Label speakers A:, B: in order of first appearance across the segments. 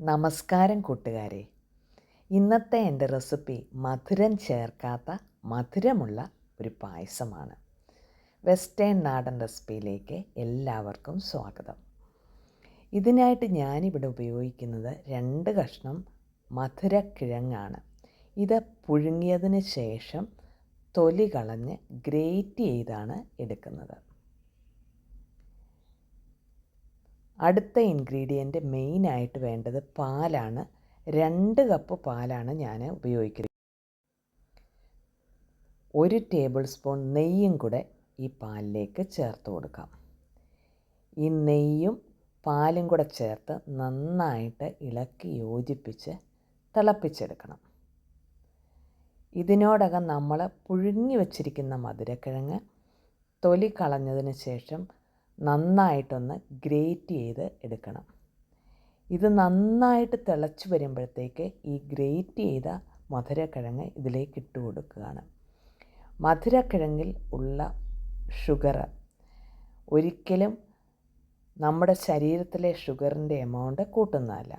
A: നമസ്കാരം കൂട്ടുകാരെ. ഇന്നത്തെ എന്റെ റെസിപ്പി മധുരം ചേർക്കാത്ത മധുരമുള്ള ഒരു പായസമാണ്. വെസ്റ്റേൺ നാടൻ റെസിപ്പിയിലേക്ക് എല്ലാവർക്കും സ്വാഗതം. ഇതിനായിട്ട് ഞാനിവിടെ ഉപയോഗിക്കുന്നത് രണ്ട് കഷ്ണം മധുരക്കിഴങ്ങാണ്. ഇത് പുഴുങ്ങിയതിന് ശേഷം തൊലി കളഞ്ഞ് ഗ്രേറ്റ് ചെയ്താണ് എടുക്കുന്നത്. അടുത്ത ഇൻഗ്രീഡിയന്റ് മെയിനായിട്ട് വേണ്ടത് പാലാണ്. രണ്ട് കപ്പ് പാലാണ് ഞാൻ ഉപയോഗിക്കുന്നത്. ഒരു ടേബിൾ സ്പൂൺ നെയ്യും കൂടെ ഈ പാലിലേക്ക് ചേർത്ത് കൊടുക്കാം. ഈ നെയ്യും പാലും കൂടെ ചേർത്ത് നന്നായിട്ട് ഇളക്കി യോജിപ്പിച്ച് തിളപ്പിച്ചെടുക്കണം. ഇതിനോടകം നമ്മൾ പുഴുങ്ങി വച്ചിരിക്കുന്ന മധുരക്കിഴങ്ങ് തൊലി കളഞ്ഞതിന് ശേഷം നന്നായിട്ടൊന്ന് ഗ്രേറ്റ് ചെയ്ത് എടുക്കണം. ഇത് നന്നായിട്ട് തിളച്ച് വരുമ്പോഴത്തേക്ക് ഈ ഗ്രേറ്റ് ചെയ്ത മധുരക്കിഴങ്ങ് ഇതിലേക്ക് ഇട്ട് കൊടുക്കുകയാണ്. മധുരക്കിഴങ്ങിൽ ഉള്ള ഷുഗർ ഒരിക്കലും നമ്മുടെ ശരീരത്തിലെ ഷുഗറിന്റെ എമൗണ്ട് കൂട്ടുന്നതല്ല.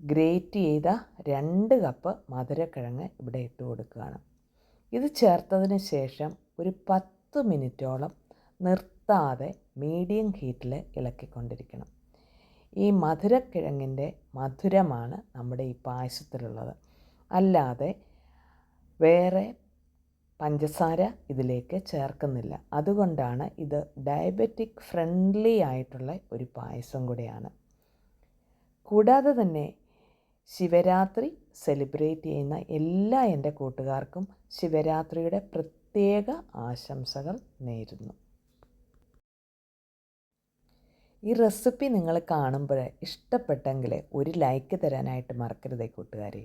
A: ഗ്രേറ്റ് ചെയ്ത രണ്ട് കപ്പ് മധുരക്കിഴങ്ങ് ഇവിടെ ഇട്ട് കൊടുക്കുകയാണ്. ഇത് ചേർത്തതിന് ശേഷം ഒരു പത്ത് മിനിറ്റോളം നിർത്താതെ മീഡിയം ഹീറ്റിൽ ഇളക്കിക്കൊണ്ടിരിക്കണം. ഈ മധുരക്കിഴങ്ങിന്റെ മധുരമാണ് നമ്മുടെ ഈ പായസത്തിലുള്ളത്. അല്ലാതെ വേറെ പഞ്ചസാര ഇതിലേക്ക് ചേർക്കുന്നില്ല. അതുകൊണ്ടാണ് ഇത് ഡയബറ്റിക് ഫ്രണ്ട്ലി ആയിട്ടുള്ള ഒരു പായസം കൂടെയാണ്. കൂടാതെ തന്നെ ശിവരാത്രി സെലിബ്രേറ്റ് ചെയ്യുന്ന എല്ലാ എന്റെ കൂട്ടുകാർക്കും ശിവരാത്രിയുടെ പ്രത്യേക ആശംസകൾ നേരുന്നു. ഈ റെസിപ്പി നിങ്ങൾ കാണുമ്പോൾ ഇഷ്ടപ്പെട്ടെങ്കിൽ ഒരു ലൈക്ക് തരാനായിട്ട് മറക്കരുതേ കൂട്ടുകാരെ.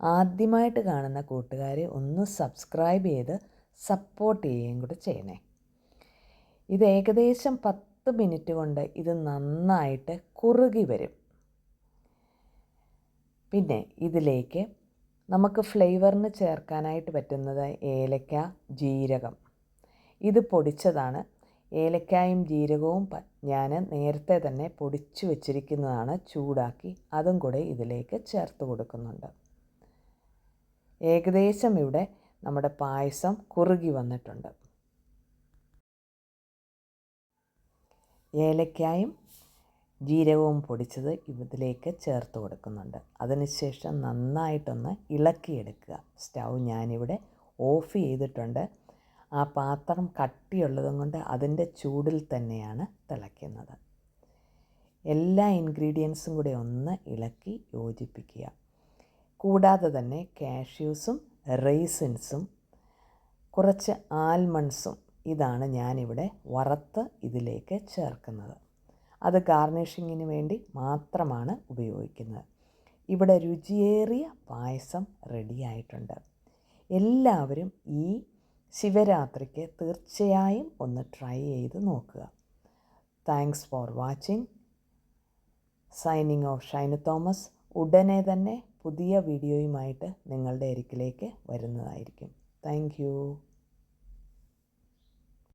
A: ആദ്യമായിട്ട് കാണുന്ന കൂട്ടുകാരെ ഒന്ന് സബ്സ്ക്രൈബ് ചെയ്ത് സപ്പോർട്ട് ചെയ്യുകയും കൂടെ ചെയ്യണേ. ഇത് ഏകദേശം പത്ത് മിനിറ്റ് കൊണ്ട് ഇത് നന്നായിട്ട് കുറുകി വരും. പിന്നെ ഇതിലേക്ക് നമുക്ക് ഫ്ലേവറിന് ചേർക്കാനായിട്ട് പറ്റുന്നത് ഏലക്ക ജീരകം. ഇത് പൊടിച്ചതാണ് ഏലക്കായും ജീരകവും ഞാൻ നേരത്തെ തന്നെ പൊടിച്ചു വെച്ചിരിക്കുന്നതാണ് ചൂടാക്കി അതും കൂടെ ഇതിലേക്ക് ചേർത്ത് കൊടുക്കുന്നുണ്ട്. ഏകദേശം ഇവിടെ നമ്മുടെ പായസം കുറുകി വന്നിട്ടുണ്ട്. ഏലക്കായും ജീരകവും പൊടിച്ചത് ഇതിലേക്ക് ചേർത്ത് കൊടുക്കുന്നുണ്ട്. അതിനുശേഷം നന്നായിട്ടൊന്ന് ഇളക്കിയെടുക്കുക. സ്റ്റൗ ഞാനിവിടെ ഓഫ് ചെയ്തിട്ടുണ്ട്. ആ പാത്രം കട്ടിയുള്ളതും കൊണ്ട് അതിന്റെ ചൂടിൽ തന്നെയാണ് തിളയ്ക്കുന്നത്. എല്ലാ ഇൻഗ്രീഡിയൻസും കൂടെ ഒന്ന് ഇളക്കി യോജിപ്പിക്കുക. കൂടാതെ തന്നെ കാഷ്യൂസും റൈസിൻസും കുറച്ച് ആൽമണ്ട്സും ഇതാണ് ഞാനിവിടെ വറുത്ത് ഇതിലേക്ക് ചേർക്കുന്നത്. അത് ഗാർണിഷിങ്ങിന് വേണ്ടി മാത്രമാണ് ഉപയോഗിക്കുന്നത്. ഇവിടെ രുചിയേറിയ പായസം റെഡിയായിട്ടുണ്ട്. എല്ലാവരും ഈ ശിവരാത്രിക്ക് തീർച്ചയായും ഒന്ന് ട്രൈ ചെയ്ത് നോക്കുക. Thanks for watching signing off Shinu Thomas. ഉടനെ തന്നെ പുതിയ വീഡിയോയുമായിട്ട് നിങ്ങളുടെ അരികിലേക്ക് വരുന്നതായിരിക്കും. താങ്ക്